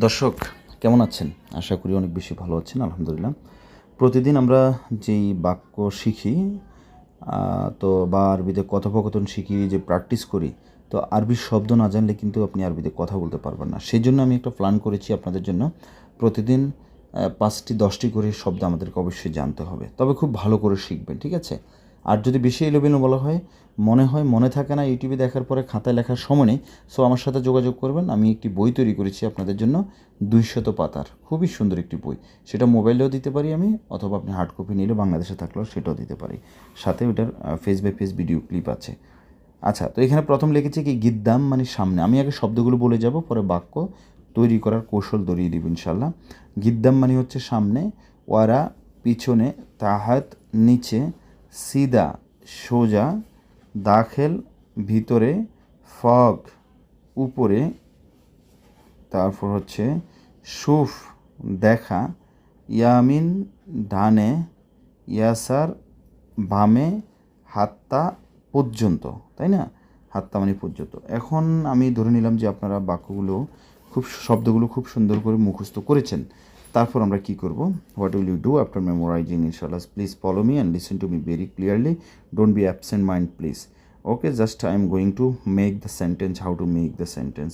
দর্শক, কেমন আছেন? আশা করি অনেক বেশি ভালো আছেন, আলহামদুলিল্লাহ। প্রতিদিন আমরা যেই বাক্য শিখি তো বা আরবিতে কথোপকথন শিখি, যে প্র্যাকটিস করি, তো আরবির শব্দ না জানলে কিন্তু আপনি আরবিতে কথা বলতে পারবেন না। সেই জন্য আমি একটা প্ল্যান করেছি আপনাদের জন্য। প্রতিদিন পাঁচটি, দশটি করে শব্দ আমাদেরকে অবশ্যই জানতে হবে। তবে খুব ভালো করে শিখবেন, ঠিক আছে? আর যদি বেশি এলোবেলো বলা হয়, মনে হয়, মনে থাকে না ইউটিউবে দেখার পরে খাতায় লেখার সময় নেই সো আমার সাথে যোগাযোগ করবেন। আমি একটি বই তৈরি করেছি আপনাদের জন্য, দুইশত পাতার, খুবই সুন্দর একটি বই। সেটা মোবাইলেও দিতে পারি আমি, অথবা আপনি হার্ড কপি নিলে বাংলাদেশে থাকলেও সেটাও দিতে পারি। সাথে ওটার face by face video clip আছে। আচ্ছা তো এখানে প্রথম লিখেছি কি, গিদ্দাম মানে সামনে। আমি আগে শব্দগুলো বলে যাব, পরে বাক্য তৈরি করার কৌশল ধরিয়ে দিব ইনশাল্লাহ গিদ্দাম মানে হচ্ছে সামনে, ওয়ারা পিছনে, তাহাত নিচে সিদা, সোজা, দাখেল, ভিতরে ফগ, উপরে, তারপর হচ্ছে সুফ, দেখা, ইয়ামিন, ডানে, ইয়াসার, বামে, হাত্তা পর্যন্ত, তাই না? হাত্তা মানে পর্যন্ত। এখন আমি ধরে নিলাম যে আপনারা বাক্যগুলো খুব শব্দগুলো খুব সুন্দর করে মুখস্থ করেছেন। তারপর আমরা কি করব? What will you do after memorising ইনশাল্লাহ please follow me and listen to me very clearly don't be absent mind please okay just I am going to make the sentence how to make the sentence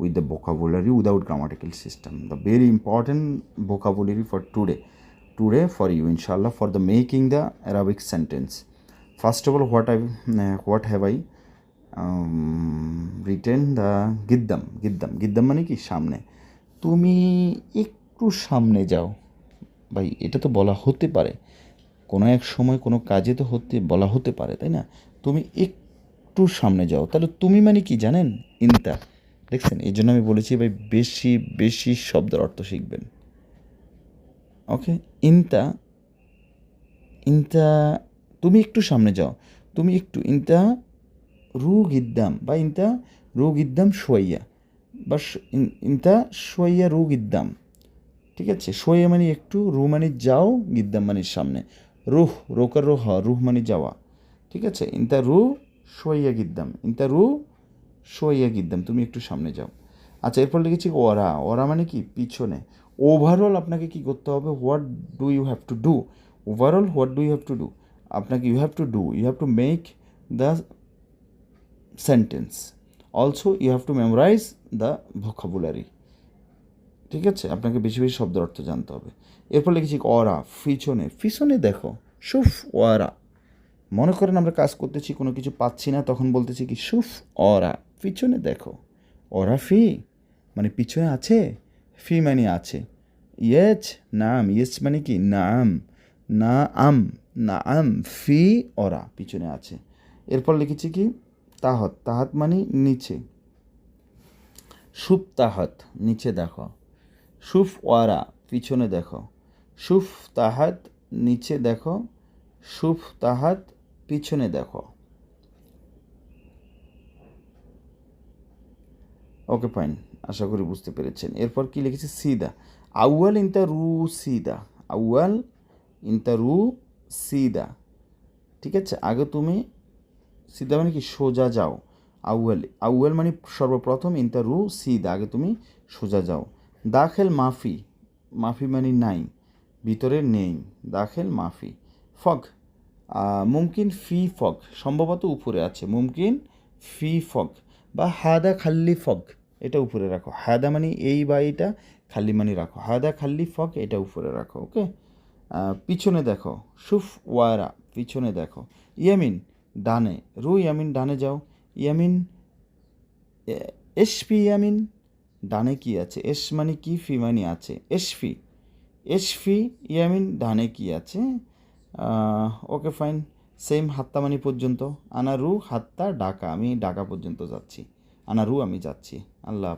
with the vocabulary without grammatical system the very important vocabulary for today today for you ইনশাল্লাহ for the making the Arabic sentence first of all what I what have I written the গিদ্দম গিদ্দম গিদ্দম মানে কি? সামনে। তুমি একটু একটু সামনে যাও। ভাই, এটা তো বলা হতে পারে। কোনো এক সময় কোনো কাজে তো হতে, বলা হতে পারে, তাই না? তুমি একটু সামনে যাও। তাহলে তুমি মানে কি জানেন? ইনতা। দেখছেন এই জন্য আমি বলেছি ভাই, বেশি বেশি শব্দের অর্থ শিখবেন। ওকে? ইনতা। ইনতা, তুমি একটু সামনে যাও। তুমি একটু ইনতা রু গিদ্দাম বা ইনতা রু গিদ্দাম সোয়াইয়া বা ইনতা সোয়াইয়া রু গিদ্দাম ঠিক আছে? সোয়া মানে একটু রু মানে যাও গিদ্দাম মানে সামনে। রুহ, রোকার রুহ রুহ মানে যাওয়া। ঠিক আছে? ইনতা রু সোয়া গিদ্দাম। ইনতা রু সোয়া গিদ্দাম। তুমি একটু সামনে যাও। আচ্ছা এরপর লিখেছি ওরা ওরা মানে কি? পিছনে। ওভারঅল আপনাকে কি করতে হবে? What do you have to do overall what do you have to do আপনাকে you have to do you have to make the sentence also you have to memorise the vocabulary ঠিক আছে? আপনাকে বেশি বেশি শব্দের অর্থ জানতে হবে। এরপর লিখেছি অরা পিছনে পিছনে দেখো সুফ ওয়ারা মনে করেন আমরা কাজ করতেছি, কোনো কিছু পাচ্ছি না, তখন বলতেছি কি সুফ অরা। পিছনে দেখো, অরা ফি? মানে পিছনে আছে? ফি মানে আছে। ইয়েচ, নাম। ইয়েচ মানে কি? নাম। না আম না আম ফি অরা, পিছনে আছে। এরপর লিখেছি কি? তাহত। তাহাত মানে নিচে। সুপ তাহাত, নিচে দেখো। সুফ ওয়ারা, পিছনে দেখো। সুফ তাহাত, নিচে দেখো। সুফ তাহাত, পিছনে দেখো। ওকে, ফাইন। আশা করি বুঝতে পেরেছেন। এরপর কি লিখেছে? সিদা। আউয়াল ইনতা রু সিদা। আউয়াল ইনতা রু সিদা। ঠিক আছে? আগে তুমি সিদা মানে কি? সোজা যাও। আউয়াল। আউয়াল মানে সর্বপ্রথম ইনতা রু সিদা। আগে তুমি সোজা যাও। দাখেল মাফি মাফি মানে নাই, ভিতরে নেই, দাখেল মাফি, ফগ মুমকিন ফি ফগ, সম্ভবত উপরে আছে, মুমকিন ফি ফগ, বা হাদা খাল্লি ফগ, এটা উপরে রাখো, হাদা মানে এই বা এইটা, খাল্লি মানে রাখো, হাদা খাল্লি ফগ, এটা উপরে রাখো, ওকে? পিছনে দেখো, সুফ ওয়ারা, পিছনে দেখো, ইয়ামিন, ডানে, রু ইয়ামিন, ডানে যাও, ইয়ামিন এসপি ইয়ামিন ডানে কি আছে? এস মানে কি? ফি মানে আছে। এসফি এসফি ইয়ামিন ডানে কি আছে? Okay fine. সেম হাত্তা মানি পর্যন্ত। আনারু হাত্তা ডাকা আমি ডাকা পর্যন্ত যাচ্ছি। আনারু আমি যাচ্ছি। আল্লাহ।